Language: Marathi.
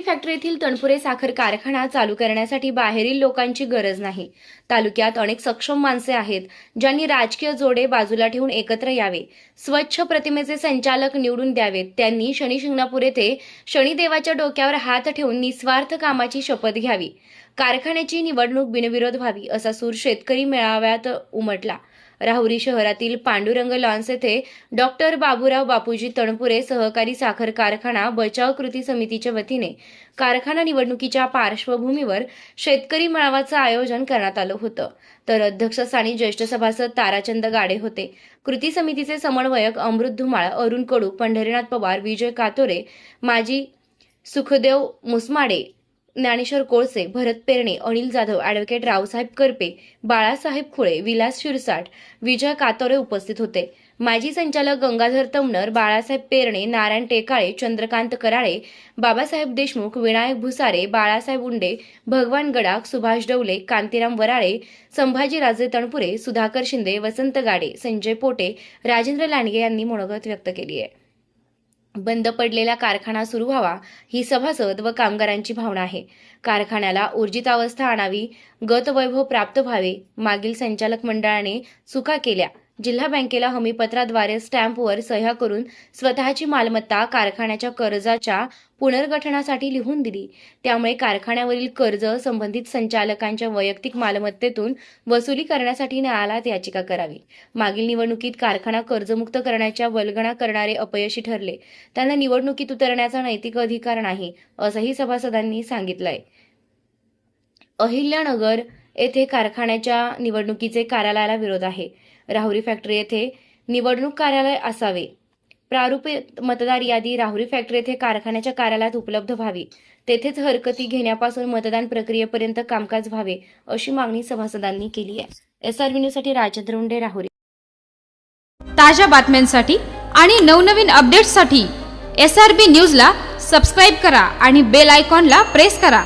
फॅक्टरी येथील तणपुरे साखर कारखाना चालू करण्यासाठी बाहेरील लोकांची गरज नाही. तालुक्यात अनेक सक्षम माणसे आहेत ज्यांनी राजकीय जोडे बाजूला ठेवून एकत्र यावे. स्वच्छ प्रतिमेचे संचालक निवडून द्यावेत. त्यांनी शनी शिंगणापूर येथे शनिदेवाच्या डोक्यावर हात ठेवून निस्वार्थ कामाची शपथ घ्यावी. कारखान्याची निवडणूक बिनविरोध व्हावी असा सूर शेतकरी मेळाव्यात उमटला. राहुरी शहरातील पांडुरंग लॉन्स येथे डॉक्टर बाबूराव बापूजी तणपुरे सहकारी साखर कारखाना बचाव कृती समितीच्या वतीने कारखाना निवडणुकीच्या पार्श्वभूमीवर शेतकरी मेळाव्याचं आयोजन करण्यात आलं होतं. तर अध्यक्षस्थानी ज्येष्ठ सभासद ताराचंद गाडे होते. कृती समितीचे समन्वयक अमृत धुमाळ अरुण कडू पंढरीनाथ पवार विजय कातोरे माजी सुखदेव मुसमाडे ज्ञानेश्वर कोळसे भरत पेरणे अनिल जाधव ॲडव्होकेट रावसाहेब करपे बाळासाहेब खुळे विलास शिरसाट विजय कातोरे उपस्थित होते. माजी संचालक गंगाधर तमनर बाळासाहेब पेरणे नारायण टेकाळे चंद्रकांत कराळे बाबासाहेब देशमुख विनायक भुसारे बाळासाहेब उंडे भगवान गडाख सुभाष डवले कांतीराम वराळे संभाजीराजे तणपुरे सुधाकर शिंदे वसंत गाडे संजय पोटे राजेंद्र लांडगे यांनी मनोगत व्यक्त केली आहे. बंद पडलेला कारखाना सुरू व्हावा ही सभासद व कामगारांची भावना आहे. कारखान्याला ऊर्जित अवस्था आणावी गतवैभव प्राप्त व्हावे मागील संचालक मंडळाने चुका केल्या. जिल्हा बँकेला हमीपत्राद्वारे स्टॅम्पवर सह्या करून स्वतःची मालमत्ता कारखान्याच्या कर्जाच्या पुनर्गठनासाठी लिहून दिली. त्यामुळे कारखान्यावरील कर्ज संबंधित संचालकांच्या वैयक्तिक मालमत्तेतून वसुली करण्यासाठी न्यायालयात याचिका करावी. मागील निवडणुकीत कारखाना कर्जमुक्त करण्याच्या वल्गणा करणारे अपयशी ठरले. त्यांना निवडणुकीत उतरण्याचा नैतिक अधिकार नाही असंही सभासदांनी सांगितलंय. अहिल्यानगर येथे कारखान्याच्या निवडणुकीचे कार्यालयाला विरोध आहे. राहुरी फॅक्टरी येथे निवडणूक कार्यालय असावे. प्रारूपित मतदार यादी राहुरी फॅक्टरी येथे कारखान्याच्या कार्यालयात उपलब्ध व्हावी. तेथेच हरकती घेण्यापासून मतदान प्रक्रियेपर्यंत कामकाज व्हावे अशी मागणी सभासदांनी केली आहे. एस आर न्यूजसाठी राजेंद्र उंडे राहुरी. ताज्या बातम्यांसाठी आणि नवनवीन अपडेट्ससाठी एस आर बी न्यूजला सबस्क्राईब करा आणि बेल आयकॉनला प्रेस करा.